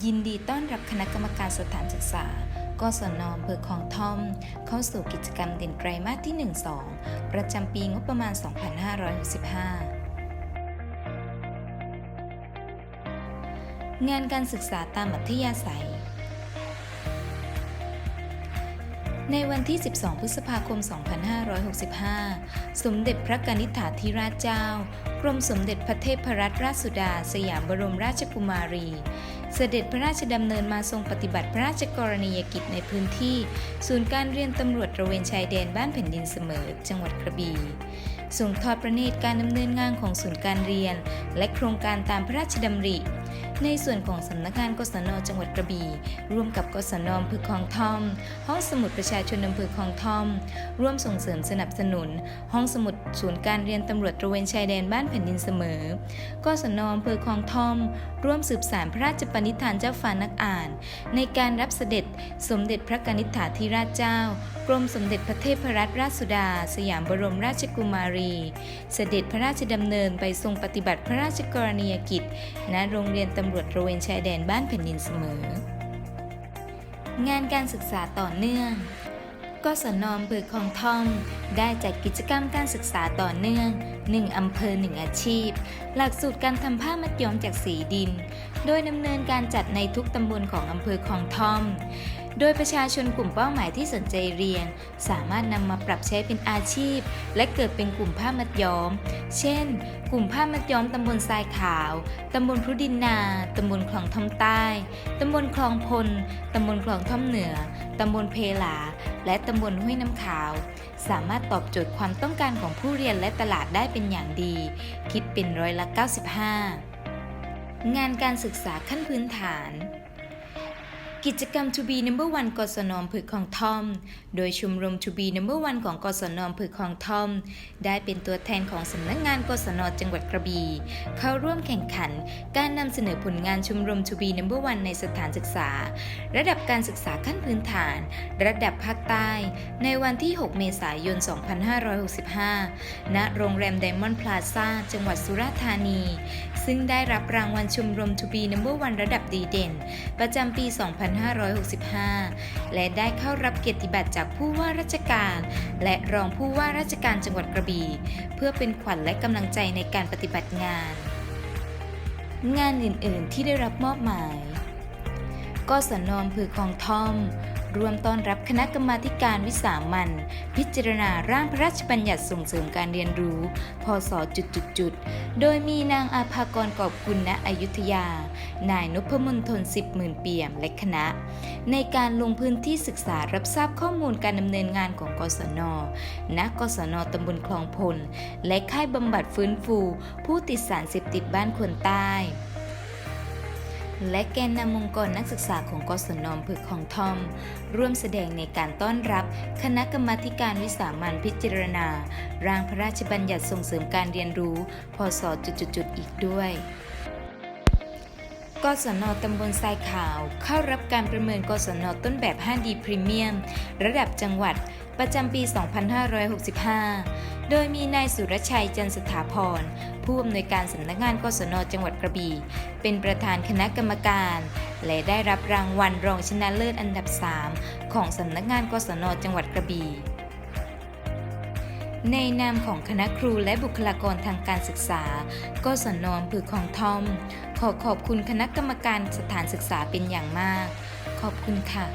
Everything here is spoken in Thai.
ยินดีต้อนรับคณะกรรมการสถานศึกษา กศนอำเภอคลองท่อม เข้าสู่กิจกรรมเด่นไตรมาสที่ 1-2 ประจำปีงบประมาณ 2565 งานการศึกษาตามอัธยาศัย ในวันที่ 12 พฤษภาคม 2565 สมเด็จพระกนิษฐาธิราชเจ้า กรมสมเด็จพระเทพรัตนราชสุดา สยามบรมราชกุมารี เสด็จพระราชดำเนินมาทรงปฏิบัติพระราชกรณียกิจในพื้นที่ ศูนย์การเรียนตำรวจระเวนชายแดนบ้านแผ่นดินเสมอ จังหวัดกระบี่ส่งทอดพระเนตรการดำเนินงานของศูนย์การเรียน และโครงการตามพระราชดำริ ในส่วนของสำนักงานกศนจังหวัดกระบี่ ร่วมกับกศนอำเภอคลองท่อม ห้องสมุดประชาชนอำเภอคลองท่อม ร่วมส่งเสริมสนับสนุน ห้องสมุดศูนย์การเรียนตำรวจตระเวนชายแดนบ้านแผ่นดินเสมอกศนอำเภอคลองท่อม ร่วมสืบสารพระราชปณิธานเจ้าฟ้านักอ่าน ในการรับเสด็จสมเด็จพระกนิษฐาธิราชเจ้ากรมสมเด็จพระเทพรัตนราชสุดา สยามบรมราชกุมารี เสด็จพระราชดำเนินไปทรงปฏิบัติพระราชกรณียกิจณโรงเรียนตำรวจระเวนชายแดนบ้านแผ่นดินเสมอ งานการศึกษาต่อเนื่อง กศนอำเภอคลองท่อม ได้จัดกิจกรรมการศึกษาต่อเนื่อง 1 อำเภอ 1 อาชีพ หลักสูตรการทำผ้ามัดย้อมจากสีดิน โดยดำเนินการจัดในทุกตำบลของอำเภอคลองท่อม โดยประชาชนกลุ่มเป้าหมายที่สนใจเรียน สามารถนำมาปรับใช้เป็นอาชีพ และเกิดเป็นกลุ่มผ้ามัดย้อม เช่น กลุ่มผ้ามัดย้อมตำบลทรายขาว ตำบลพรุดินนา ตำบลคลองท่อมใต้ ตำบลคลองพล ตำบลคลองท่อมเหนือ ตำบลเพลา และตำบลห้วยน้ำขาว สามารถตอบโจทย์ความต้องการของผู้เรียนและตลาดได้เป็นอย่างดี คิดเป็นร้อยละ 95 งานการศึกษาขั้นพื้นฐาน กิจกรรม To be number one กศนอำเภอคลองทอม โดยชมรม To be number one ของกศนอำเภอคลองทอม ได้เป็นตัวแทนของสำนักงานกศนจังหวัดกระบี่เข้าร่วมแข่งขัน การนำเสนอผลงานชมรม To be number one ในสถานศึกษา ระดับการศึกษาขั้นพื้นฐาน ระดับภาคใต้ ในวันที่ 6 เมษายน 2565 ณ โรงแรมไดมอนด์พลาซ่าจังหวัดสุราษฎร์ธานี ซึ่งได้รับรางวัลชมรม To be number one ระดับดีเด่น ประจำปี 2 2565 และได้เข้ารับเกียรติบัตรจากผู้ว่าราชการ และรองผู้ว่าราชการจังหวัดกระบี่ เพื่อเป็นขวัญและกำลังใจในการปฏิบัติงาน งานอื่น ๆ ที่ได้รับมอบหมายกสนอมผือคลองท่อม ร่วมต้อนรับคณะกรรมาการวิสามันพิจารณาร่างพระราชบัญญัติส่งเสริมการเรียนรู้ พศจุดๆๆโดยมีนางอาภากรกอบกุลณอยุธยา นายนพมนทนสิบหมื่นเปี่ยมและคณะ ในการลงพื้นที่ศึกษารับทราบข้อมูลการดำเนินงานของกศนณกศนตำบลคลองพล และค่ายบำบัดฟื้นฟู ผู้ติดสารเสพติดบ้านคนใต้ และแกนนำองค์กรนักศึกษาของกศนอำเภอคลองทอม ร่วมแสดงในการต้อนรับ คณะกรรมาการวิสามันพิจารณา ร่างพระราชบัญญัติส่งเสริมการเรียนรู้ พศจุดๆๆอีกด้วยกศนตำบลทรายขาว เข้ารับการประเมินกศนต้นแบบ 5D พรีเมียม ระดับจังหวัด ประจำปี 2565 โดยมีนายสุรชัยจันสถาพร ผู้อำนวยการสำนักงานกศนจังหวัดกระบี่ เป็นประธานคณะกรรมการ และได้รับรางวัลรองชนะเลิศอันดับ 3 ของสำนักงานกศนจังหวัดกระบี่ในนามของคณะครูและบุคลากรทางการศึกษา กศนอำเภอคลองทอม ขอขอบคุณคณะกรรมการสถานศึกษาเป็นอย่างมาก ขอบคุณค่ะ